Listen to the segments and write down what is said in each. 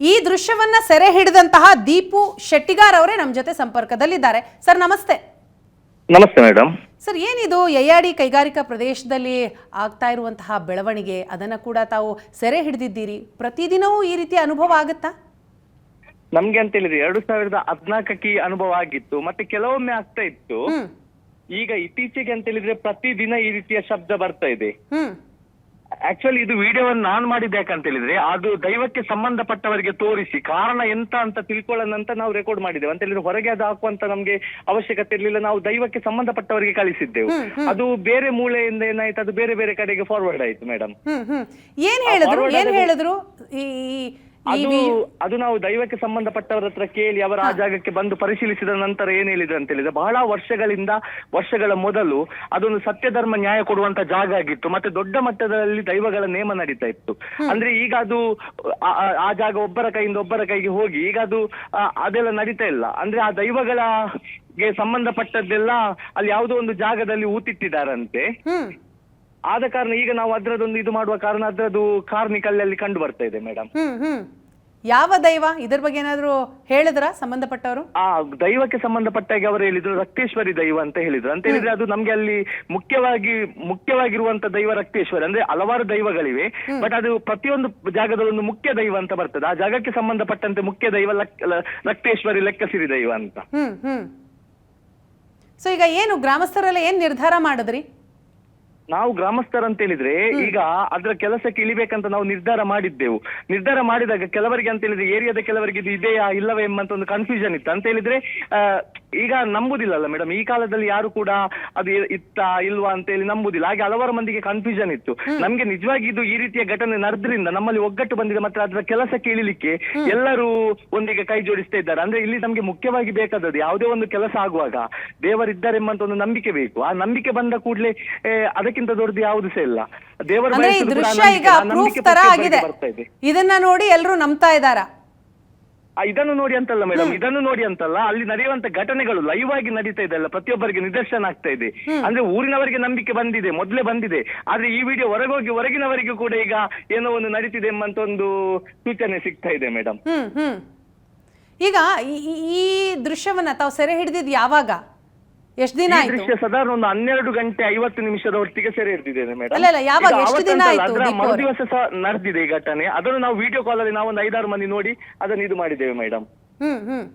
ಈ ದೃಶ್ಯವನ್ನ ಸೆರೆ ಹಿಡಿದಂತಹ ದೀಪು ಶೆಟ್ಟಿಗಾರ್ ಅವರೇ ನಮ್ಮ ಜೊತೆ ಸಂಪರ್ಕದಲ್ಲಿದ್ದಾರೆ. ಸರ್ ನಮಸ್ತೆ. ನಮಸ್ತೆ ಮೇಡಮ್ ಸರ್ ಏನಿದು ಯಯಾಡಿ ಕೈಗಾರಿಕಾ ಪ್ರದೇಶದಲ್ಲಿ ಆಗ್ತಾ ಇರುವಂತಹ ಬೆಳವಣಿಗೆ? ಅದನ್ನ ಕೂಡ ತಾವು ಸೆರೆ ಹಿಡಿದಿದ್ದೀರಿ. ಪ್ರತಿದಿನವೂ ಈ ರೀತಿ ಅನುಭವ ಆಗುತ್ತಾ? ನಮ್ಗೆ ಅಂತ ಹೇಳಿದ್ರೆ ಎರಡು ಸಾವಿರದ ಹದ್ನಾಲ್ಕಕ್ಕೆ ಈ ಅನುಭವ ಆಗಿತ್ತು. ಮತ್ತೆ ಕೆಲವೊಮ್ಮೆ ಆಗ್ತಾ ಇತ್ತು. ಈಗ ಇತ್ತೀಚೆಗೆ ಅಂತ ಹೇಳಿದ್ರೆ ಪ್ರತಿದಿನ ಈ ರೀತಿಯ ಶಬ್ದ ಬರ್ತಾ ಇದೆ. ಹ್ಮ್. ಆಕ್ಚುಲಿ ಇದು ವಿಡಿಯೋವನ್ನು ನಾನು ಮಾಡಿದ್ದೆ ಯಾಕಂತ ಹೇಳಿದ್ರೆ ಅದು ದೈವಕ್ಕೆ ಸಂಬಂಧಪಟ್ಟವರಿಗೆ ತೋರಿಸಿ ಕಾರಣ ಎಂತ ಅಂತ ತಿಳ್ಕೊಳ್ಳೋಣಂತ ನಾವು ರೆಕಾರ್ಡ್ ಮಾಡಿದ್ದೇವೆ ಅಂತ ಹೇಳಿದ್ರೆ ಹೊರಗೆ ಅದು ಹಾಕುವಂತ ನಮ್ಗೆ ಅವಶ್ಯಕತೆ ಇರಲಿಲ್ಲ. ನಾವು ದೈವಕ್ಕೆ ಸಂಬಂಧಪಟ್ಟವರಿಗೆ ಕಳಿಸಿದ್ದೆವು. ಅದು ಬೇರೆ ಮೂಲೆಯಿಂದ ಏನಾಯ್ತು? ಅದು ಬೇರೆ ಬೇರೆ ಕಡೆಗೆ ಫಾರ್ವರ್ಡ್ ಆಯ್ತು ಮೇಡಮ್ ಏನ್ ಹೇಳಿದ್ರು? ಏನ್ ಹೇಳಿದ್ರು? ಈ ಅದು ಅದು ನಾವು ದೈವಕ್ಕೆ ಸಂಬಂಧಪಟ್ಟವರ ಹತ್ರ ಕೇಳಿ ಅವರ ಆ ಜಾಗಕ್ಕೆ ಬಂದು ಪರಿಶೀಲಿಸಿದ ನಂತರ ಏನ್ ಹೇಳಿದ್ರು ಅಂತ ಹೇಳಿದ್ರೆ ಬಹಳ ವರ್ಷಗಳಿಂದ ವರ್ಷಗಳ ಮೊದಲು ಅದೊಂದು ಸತ್ಯ ಧರ್ಮ ನ್ಯಾಯ ಕೊಡುವಂತ ಜಾಗ ಆಗಿತ್ತು. ಮತ್ತೆ ದೊಡ್ಡ ಮಟ್ಟದಲ್ಲಿ ದೈವಗಳ ನೇಮ ನಡೀತಾ ಇತ್ತು. ಅಂದ್ರೆ ಈಗ ಅದು ಆ- ಜಾಗ ಒಬ್ಬರ ಕೈಯಿಂದ ಒಬ್ಬರ ಕೈಗೆ ಹೋಗಿ ಈಗ ಅದು ಅದೆಲ್ಲ ನಡೀತಾ ಇಲ್ಲ. ಅಂದ್ರೆ ಆ ದೈವಗಳ ಗೆ ಸಂಬಂಧಪಟ್ಟದ್ದೆಲ್ಲ ಅಲ್ಲಿ ಯಾವುದೋ ಒಂದು ಜಾಗದಲ್ಲಿ ಊತಿಟ್ಟಿದ್ದಾರಂತೆ. ಆದ ಕಾರಣ ಈಗ ನಾವು ಅದ್ರದೊಂದು ಇದು ಮಾಡುವ ಕಾರಣ ಅದ್ರದ್ದು ಕಾರ್ಮಿಕಲ್ಲಿ ಕಂಡು ಬರ್ತಾ ಇದೆ ಮೇಡಮ್ ಯಾವ ದೈವ? ಇದ್ರ ಬಗ್ಗೆ ಏನಾದ್ರು ಹೇಳಿದ್ರ ಸಂಬಂಧಪಟ್ಟವರು? ಆ ದೈವಕ್ಕೆ ಸಂಬಂಧಪಟ್ಟಾಗ ಅವರು ಹೇಳಿದ್ರು ರಕ್ತೇಶ್ವರಿ ದೈವ ಅಂತ ಹೇಳಿದ್ರು. ಅಂತ ಹೇಳಿದ್ರೆ ಅದು ನಮ್ಗೆ ಅಲ್ಲಿ ಮುಖ್ಯವಾಗಿ ಮುಖ್ಯವಾಗಿರುವಂತ ದೈವ ರಕ್ತೇಶ್ವರಿ. ಅಂದ್ರೆ ಹಲವಾರು ದೈವಗಳಿವೆ ಬಟ್ ಅದು ಪ್ರತಿಯೊಂದು ಜಾಗದಲ್ಲೊಂದು ಮುಖ್ಯ ದೈವ ಅಂತ ಬರ್ತದೆ. ಆ ಜಾಗಕ್ಕೆ ಸಂಬಂಧಪಟ್ಟಂತೆ ಮುಖ್ಯ ದೈವ ರಕ್ತೇಶ್ವರಿ ಲೆಕ್ಕಸಿರಿ ದೈವ ಅಂತ. ಹ್ಮ್ ಹ್ಮ್. ಸೊ ಈಗ ಏನು ಗ್ರಾಮಸ್ಥರೆಲ್ಲ ಏನ್ ನಿರ್ಧಾರ ಮಾಡಿದ್ರಿ? ನಾವು ಗ್ರಾಮಸ್ಥರ ಅಂತ ಹೇಳಿದ್ರೆ ಈಗ ಅದರ ಕೆಲಸಕ್ಕೆ ಇಳಿಬೇಕಂತ ನಾವು ನಿರ್ಧಾರ ಮಾಡಿದ್ದೆವು. ನಿರ್ಧಾರ ಮಾಡಿದಾಗ ಕೆಲವರಿಗೆ ಅಂತ ಹೇಳಿದ್ರೆ ಏರಿಯಾದ ಕೆಲವರಿಗೆ ಇದು ಇದೆಯಾ ಇಲ್ಲವೇ ಎಂಬಂತ ಒಂದು ಕನ್ಫ್ಯೂಷನ್ ಇತ್ತು. ಅಂತ ಹೇಳಿದ್ರೆ ಆ, ಈಗ ನಂಬುದಿಲ್ಲಲ್ಲ ಮೇಡಮ್ ಈ ಕಾಲದಲ್ಲಿ ಯಾರು ಕೂಡ ಅದು ಇ- ಇತ್ತ ಇಲ್ವಾ ಅಂತ ಹೇಳಿ ನಂಬುದಿಲ್ಲ. ಹಾಗೆ ಹಲವಾರು ಮಂದಿಗೆ ಕನ್ಫ್ಯೂಷನ್ ಇತ್ತು. ನಮ್ಗೆ ನಿಜವಾಗಿ ಇದು ಈ ರೀತಿಯ ಘಟನೆ ನಡೆದ್ರಿಂದ ನಮ್ಮಲ್ಲಿ ಒಗ್ಗಟ್ಟು ಬಂದಿದೆ ಮತ್ತೆ ಅದರ ಕೆಲಸ ಕೇಳಿಲಿಕ್ಕೆ ಎಲ್ಲರೂ ಒಂದಿಗೆ ಕೈ ಜೋಡಿಸ್ತಾ ಇದ್ದಾರೆ. ಅಂದ್ರೆ ಇಲ್ಲಿ ನಮ್ಗೆ ಮುಖ್ಯವಾಗಿ ಬೇಕಾದದ್ದು ಯಾವುದೇ ಒಂದು ಕೆಲಸ ಆಗುವಾಗ ದೇವರಿದ್ದಾರೆಂಬಂತ ಒಂದು ನಂಬಿಕೆ ಬೇಕು. ಆ ನಂಬಿಕೆ ಬಂದ ಕೂಡಲೇ ಅದಕ್ಕಿಂತ ದೊಡ್ಡದು ಯಾವುದು ಸಹ ಇಲ್ಲ. ದೇವರ ಅಂದ್ರೆ ಈ ಬಯಸುದು ಕೂಡ ಆ ದೃಶ್ಯ ಈಗ ನಂಬಿಕೆ. ಪ್ರೂಫ್ ತರ ಪ್ರತಿಯೊಬ್ಬರಿಗೆ ಆಗಿದೆ. ಬರ್ತಾ ಇದೆ. ಇದನ್ನ ನೋಡಿ ಎಲ್ಲರೂ ನಂಬ್ತಾ ಇದಾರ ಆ, ಇದನ್ನು ನೋಡಿ ಅಂತಲ್ಲ ಮೇಡಮ್ ಇದನ್ನು ನೋಡಿ ಅಂತಲ್ಲ ಅಲ್ಲಿ ನಡೆಯುವಂತ ಘಟನೆಗಳು ಲೈವ್ ಆಗಿ ನಡೀತಾ ಇದೆ ಅಲ್ಲ ಪ್ರತಿಯೊಬ್ಬರಿಗೆ ನಿದರ್ಶನ ಆಗ್ತಾ ಇದೆ. ಅಂದ್ರೆ ಊರಿನವರಿಗೆ ನಂಬಿಕೆ ಬಂದಿದೆ ಮೊದಲೇ ಬಂದಿದೆ. ಆದ್ರೆ ಈ ವಿಡಿಯೋ ಹೊರಗೋಗಿ ಹೊರಗಿನವರಿಗೂ ಕೂಡ ಈಗ ಏನೋ ಒಂದು ನಡೀತಿದೆ ಎಂಬಂತ ಒಂದು ಸೂಚನೆ ಸಿಗ್ತಾ ಇದೆ ಮೇಡಮ್ ಈಗ ಈ ದೃಶ್ಯವನ್ನ ತಾವು ಸೆರೆ ಹಿಡಿದಿದ್ ಯಾವಾಗ? ಎಷ್ಟ್ ದಿನ ಈ ಆಯ್ತು? ದೃಶ್ಯ ಸಾಧಾರಣ ಒಂದು ಹನ್ನೆರಡು ಗಂಟೆ ಐವತ್ತು ನಿಮಿಷದ ಹೊತ್ತಿಗೆ ಸೆರೆ ಹಿಡಿದಿದ್ದೇನೆ ಮೇಡಮ್ ಅಲ್ಲ, ಅಲ್ಲ, ಯಾವಾಗ? ಎಷ್ಟು ದಿನ ಆಯ್ತು, ಅದರ ದೀಪು ಅವ್ರೆ? ಮರುದಿವಸ ಸಹ ನಡೆದಿದೆ ಈ ಘಟನೆ. ಅದನ್ನು ನಾವು ವಿಡಿಯೋ ಕಾಲ್ ಅಲ್ಲಿ ನಾವು ಒಂದು ಐದಾರು ಮಂದಿ ನೋಡಿ ಅದನ್ನು ಇದು ಮಾಡಿದ್ದೇವೆ ಮೇಡಮ್ ಹ್ಮ್ ಹ್ಮ್.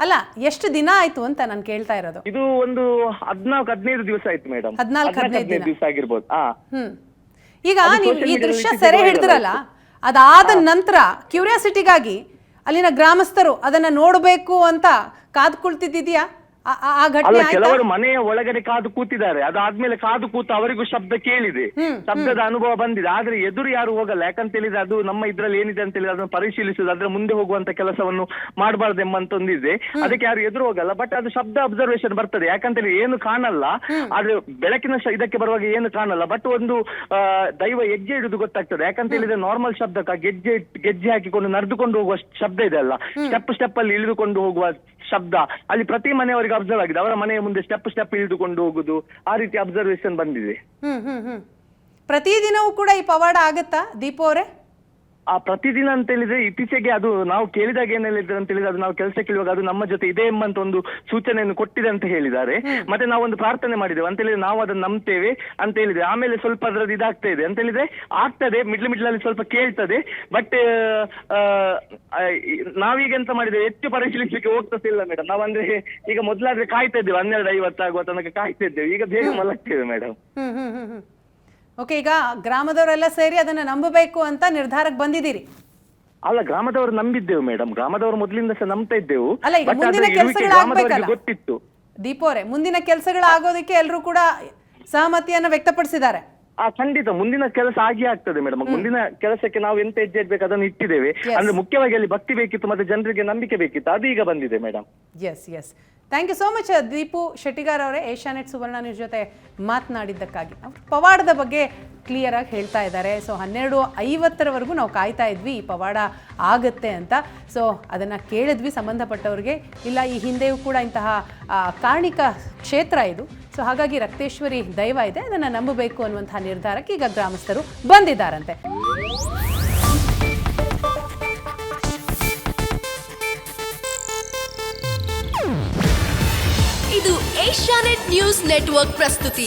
ಅಲ್ಲ ಎಷ್ಟು ದಿನ ಆಯ್ತು ಅಂತ ನಾನು ಕೇಳ್ತಾ ಇರೋದು. ಇದು ಒಂದು ಹದಿನಾಲ್ಕು ಹದಿನೈದು ದಿವಸ ಆಯ್ತು ಮೇಡಮ್ ಹದ್ನಾಲ್ಕು, ಹದಿನೈದು ದಿನ. ದಿವಸ ಆಗಿರ್ಬೋದು. ಹಾ ಹ್ಮ್. ಈಗ ಅದು ನೀವು social ಈ media ದೃಶ್ಯ ದಲ್ಲಿ ಸೆರೆ viral ಹಿಡಿದ್ರಲ್ಲ ಅದಾದ ನಂತರ ಕ್ಯೂರಿಯಾಸಿಟಿಗಾಗಿ ಅಲ್ಲಿನ ಗ್ರಾಮಸ್ಥರು ಅದನ್ನ ನೋಡಬೇಕು ಅಂತ ಕಾದ್ ಕುಳ್ತಿದ್ದಿದ್ಯಾ ಆ- ಅಲ್ಲ ಕೆಲವರು ಮನೆಯ ಒಳಗಡೆ ಕಾದು ಕೂತಿದ್ದಾರೆ. ಅದಾದ್ಮೇಲೆ ಕಾದು ಕೂತು ಅವರಿಗೂ ಶಬ್ದ ಕೇಳಿದೆ. ಶಬ್ದದ ಅನುಭವ ಬಂದಿದೆ. ಆದ್ರೆ ಎದುರು ಯಾರು ಹೋಗಲ್ಲ. ಯಾಕಂತ ಹೇಳಿದ್ರೆ ಅದು ನಮ್ಮ ಇದ್ರಲ್ಲಿ ಏನಿದೆ ಅಂತ ಹೇಳಿದ್ರೆ ಅದನ್ನು ಪರಿಶೀಲಿಸುದು ಅದ್ರ ಮುಂದೆ ಹೋಗುವಂತ ಕೆಲಸವನ್ನು ಮಾಡಬಾರ್ದು ಎಂಬಂತ ಒಂದಿದೆ ಅದಕ್ಕೆ ಯಾರು ಎದುರು ಹೋಗಲ್ಲ. ಬಟ್ ಅದು ಶಬ್ದ ಅಬ್ಸರ್ವೇಷನ್ ಬರ್ತದೆ. ಯಾಕಂತ ಹೇಳಿ ಏನು ಕಾಣಲ್ಲ. ಆದ್ರೆ ಬೆಳಕಿನ ಇದಕ್ಕೆ ಬರುವಾಗ ಏನು ಕಾಣಲ್ಲ. ಬಟ್ ಒಂದು ದೈವ ಹೆಜ್ಜೆ ಇಡುದು ಗೊತ್ತಾಗ್ತದೆ. ಯಾಕಂತ ಹೇಳಿದ್ರೆ ನಾರ್ಮಲ್ ಶಬ್ದಕ್ಕ ಗೆಜ್ಜೆ ಗೆಜ್ಜೆ ಹಾಕಿಕೊಂಡು ನಡೆದುಕೊಂಡು ಹೋಗುವ ಶಬ್ದ ಇದೆ ಅಲ್ಲ. ಸ್ಟೆಪ್ ಸ್ಟೆಪ್ ಅಲ್ಲಿ ಇಳಿದುಕೊಂಡು ಹೋಗುವ ಶಬ್ದ. ಅಲ್ಲಿ ಪ್ರತಿ ಮನೆಯವರಿಗೆ ಅಬ್ಸರ್ವ್ ಆಗಿದೆ. ಅವರ ಮನೆಯ ಮುಂದೆ ಸ್ಟೆಪ್ ಸ್ಟೆಪ್ ಇಳಿದುಕೊಂಡು ಹೋಗುದು ಆ ರೀತಿ ಅಬ್ಸರ್ವೇಷನ್ ಬಂದಿದೆ. ಪ್ರತಿದಿನವೂ ಕೂಡ ಈ ಪವಾಡ ಆಗುತ್ತಾ ದೀಪೋರೆ ಆ ಪ್ರತಿದಿನ ಅಂತ ಹೇಳಿದ್ರೆ ಇತ್ತೀಚೆಗೆ ಅದು ನಾವು ಕೇಳಿದಾಗ ಏನ್ ಹೇಳಿದ್ರೆ ಅಂತ ಹೇಳಿದ್ರೆ ಅದು ನಾವು ಕೆಲಸಕ್ಕೆ ಕೇಳುವಾಗ ಅದು ನಮ್ಮ ಜೊತೆ ಇದೆ ಎಂಬಂತ ಒಂದು ಸೂಚನೆಯನ್ನು ಕೊಟ್ಟಿದೆ ಅಂತ ಹೇಳಿದ್ದಾರೆ. ಮತ್ತೆ ನಾವು ಒಂದು ಪ್ರಾರ್ಥನೆ ಮಾಡಿದ್ದೇವೆ. ಅಂತ ಹೇಳಿದ್ರೆ ನಾವು ಅದನ್ನ ನಂಬ್ತೇವೆ ಅಂತ ಹೇಳಿದ್ರೆ. ಆಮೇಲೆ ಸ್ವಲ್ಪ ಅದ್ರದ್ದು ಇದಾಗ್ತಾ ಇದೆ. ಅಂತ ಹೇಳಿದ್ರೆ ಆಗ್ತದೆ ಮಿಡ್ಲ್ ಮಿಡ್ಲ್ ಅಲ್ಲಿ ಸ್ವಲ್ಪ ಕೇಳ್ತದೆ. ಬಟ್ ನಾವೀಗ ಎಂತ ಮಾಡಿದ್ದೇವೆ? ಹೆಚ್ಚು ಪರಿಶೀಲಿಸಲಿಕ್ಕೆ ಹೋಗ್ತಿಲ್ಲ ಮೇಡಮ್ ನಾವಂದ್ರೆ ಈಗ ಮೊದಲಾದ್ರೆ ಕಾಯ್ತಾ ಇದ್ದೇವೆ. ಹನ್ನೆರಡು ಐವತ್ತಾಗುವ ತನಕ ಕಾಯ್ತಾ ಇದ್ದೇವೆ. ಈಗ ಬೇಗ ಮಲಗ್ತೇವೆ ಮೇಡಮ್ ಓಕೆ ಈಗ ಗ್ರಾಮದವರೆಲ್ಲ ಸೇರಿ ಅದನ್ನ ನಂಬಬೇಕು ಅಂತ ನಿರ್ಧಾರಕ್ಕೆ ಬಂದಿದ್ದೀರಿ. ಅಲ್ಲ ಗ್ರಾಮದವರು ನಂಬಿದ್ದೆವು ಮೇಡಮ್. ಗ್ರಾಮದವರು ಮೊದಲಿಂದ ಸಹ ನಂಬ್ತಾ ಇದ್ದೆವು. ಅಲ್ಲ, ಈಗ But ಅದ್ರ ಮುಂದಿನ ಇರುವಿಕೆ ಗ್ರಾಮದವರಿಗೆ ಗೊತ್ತಿತ್ತು. ದೀಪೋರೆ ಮುಂದಿನ ಕೆಲಸಗಳು ಆಗೋದಕ್ಕೆ ಎಲ್ಲರೂ ಕೂಡ ಸಹಮತಿಯನ್ನು ವ್ಯಕ್ತಪಡಿಸಿದ್ದಾರೆ. ಆ ಖಂಡಿತ ಮುಂದಿನ ಕೆಲಸ ಆಗಿ ಆಗ್ತದೆ ಮೇಡಮ್ ಮುಂದಿನ ಕೆಲಸಕ್ಕೆ ನಾವು ಎಂತ ಹೆಜ್ಜೆ ಇಡ್ಬೇಕು ಅದನ್ನು ಇಟ್ಟಿದ್ದೇವೆ. ಅಂದ್ರೆ ಮುಖ್ಯವಾಗಿ ಅಲ್ಲಿ ಭಕ್ತಿ ಬೇಕಿತ್ತು ಮತ್ತೆ ಜನರಿಗೆ ನಂಬಿಕೆ ಬೇಕಿತ್ತು. ಅದು ಈಗ ಬಂದಿದೆ madam yes yes thank you so much Deepu Shettigar ಅವರೇ. ಏಷ್ಯಾನೆಟ್ ಸುವರ್ಣ ನ್ಯೂಸ್ ಜೊತೆ ಮಾತನಾಡಿದ್ದಕ್ಕಾಗಿ. ಪವಾಡದ ಬಗ್ಗೆ ಕ್ಲಿಯರ್ ಆಗಿ ಹೇಳ್ತಾ ಇದ್ದಾರೆ. ಸೊ, ಹನ್ನೆರಡು ಐವತ್ತರವರೆಗೂ ನಾವು ಕಾಯ್ತಾ ಇದ್ವಿ ಈ ಪವಾಡ ಆಗುತ್ತೆ ಅಂತ. ಸೊ, ಅದನ್ನು ಕೇಳಿದ್ವಿ ಸಂಬಂಧಪಟ್ಟವ್ರಿಗೆ. ಇಲ್ಲ, ಈ ಹಿಂದೆಯೂ ಕೂಡ ಇಂತಹ ಕಾರ್ಣಿಕ ಕ್ಷೇತ್ರ ಇದು. ಸೊ, ಹಾಗಾಗಿ ರಕ್ತೇಶ್ವರಿ ದೈವ ಇದೆ. ಅದನ್ನು ನಂಬಬೇಕು ಅನ್ನುವಂತಹ ನಿರ್ಧಾರಕ್ಕೆ ಈಗ ಗ್ರಾಮಸ್ಥರು ಬಂದಿದ್ದಾರಂತೆ. ಇದು ಏಷ್ಯಾನೆಟ್ ನ್ಯೂಸ್ ನೆಟ್ವರ್ಕ್ ಪ್ರಸ್ತುತಿ.